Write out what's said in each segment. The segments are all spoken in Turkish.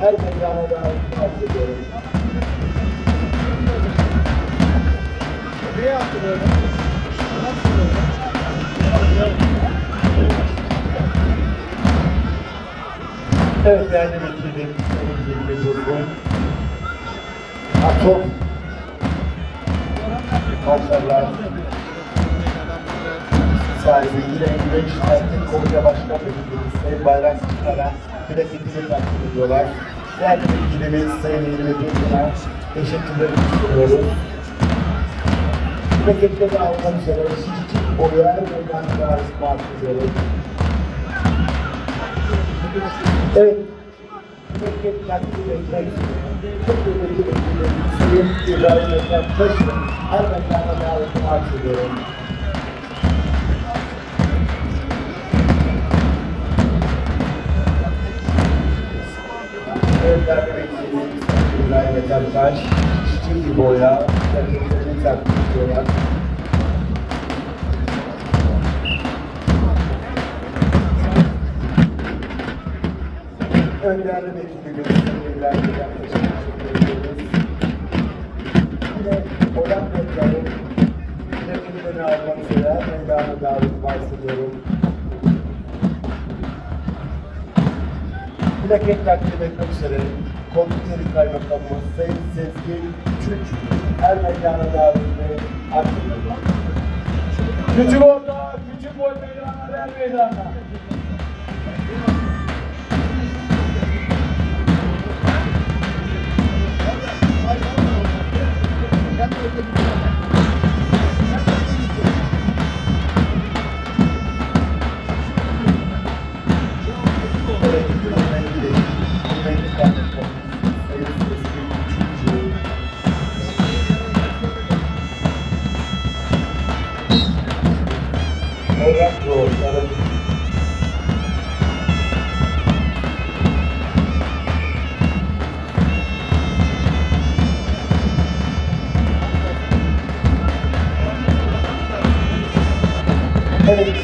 Her meydana da arz ediyorum. Buraya böyle. Evet değerli vekilim, sevgili durgun. Çok başarılar sahibi yine Güneş Erkin Konya Başkan Vekilimiz Sayın Bayram Kutlar'a plaketini takdim ediyorlar. Değerli vekilimiz Sayın İlmi Durgun'a teşekkürlerimi sunuyoruz. Plaketleri almak üzere şişçi boyu her meydanına arz ediyoruz. Evet. Memleket takdir etmek çok önemli bir Sayın İbrahim Özlem Taş'ın her mekana davetini arz ediyorum. Taş, Çiçek Boya, rakiplerini takdir ediyorlar. Önderli Taş'a teşekkür ediyoruz. Yine olan beklerim, rakiplerini almak üzere meydana davet bahsediyorum. plaket takdim etmek üzere Komiteli Kaymakamımız Sayın Sezgi Küçük her meydana davetini ediyorum. Küçük orta, küçük boy meydanlar her meydanda. Evrak doğruları Evet,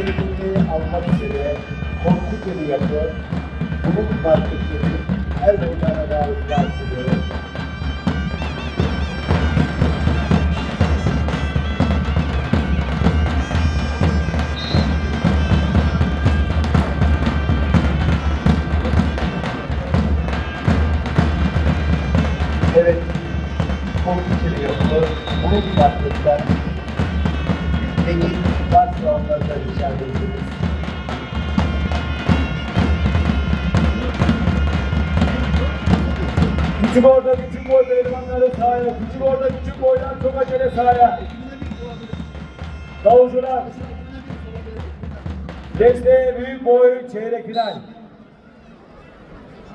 şimdi etmek üzere. Üzere Korkuteli yapı, Bulut Marketleri her meydana davet bahsediyorum. Evet, Korkuteli yapı, Bulut Marketler, Peki, varsa onları da rica. Küçük orta, küçük boy pehlivanları sahaya. Küçük orta, küçük boylar çok acele sahaya. Davulcular. Desteğe büyük boy çeyrek final.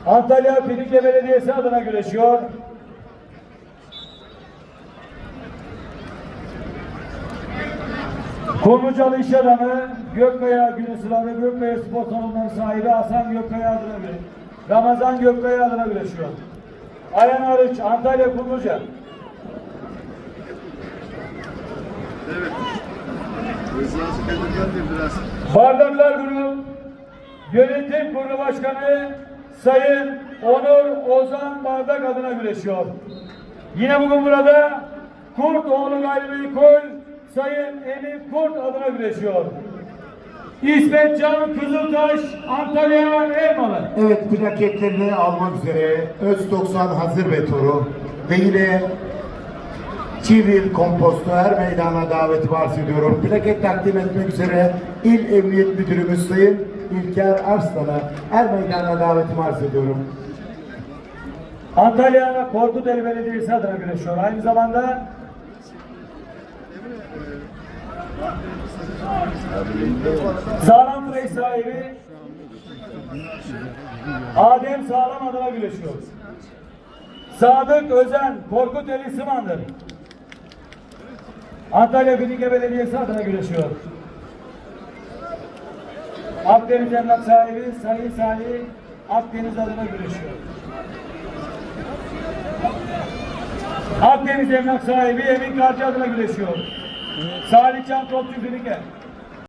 Antalya Finikle Belediyesi adına güreşiyor. Kumlucalı İş Adamı Gökkaya Sıra ve Gökkaya Spor Salonu'nun sahibi Hasan Gökkaya adına güreşiyor. Ramazan Gökkaya adına güreşiyor. Ayhan Arıç, Antalya Kumluca. Rızası Kadir'den biraz. Bardaklar Grup Yönetim Kurulu Başkanı Sayın Onur Ozan Bardak adına güreşiyor. Yine bugün burada Kurt oğlu gayrimenkul Sayın Elif Kurt adına güreşiyor. İsmet Can Kızıltaş Antalya Elmalı. Evet, plaketlerini almak üzere Öz 90 hazır betoru ve yine Çivil kompostu her meydana daveti arz ediyorum. Plaket takdim etmek üzere İl Emniyet Müdürümüz Sayın İlker Arslan'a her meydana davetimi arz ediyorum. Antalya Korkuteli Belediyesi adına güreşiyor. Aynı zamanda Sağlam Bey sahibi Adem Sağlam adına güreşiyor. Sadık Özen Korkuteli Sımandır. Antalya Finike Belediyesi adına güreşiyor. Akdeniz Emlak sahibi Sayın Salih Akdeniz adına güreşiyor. Akdeniz emlak sahibi Emin Karcı adına güreşiyor. Salih Can Topçu Finike.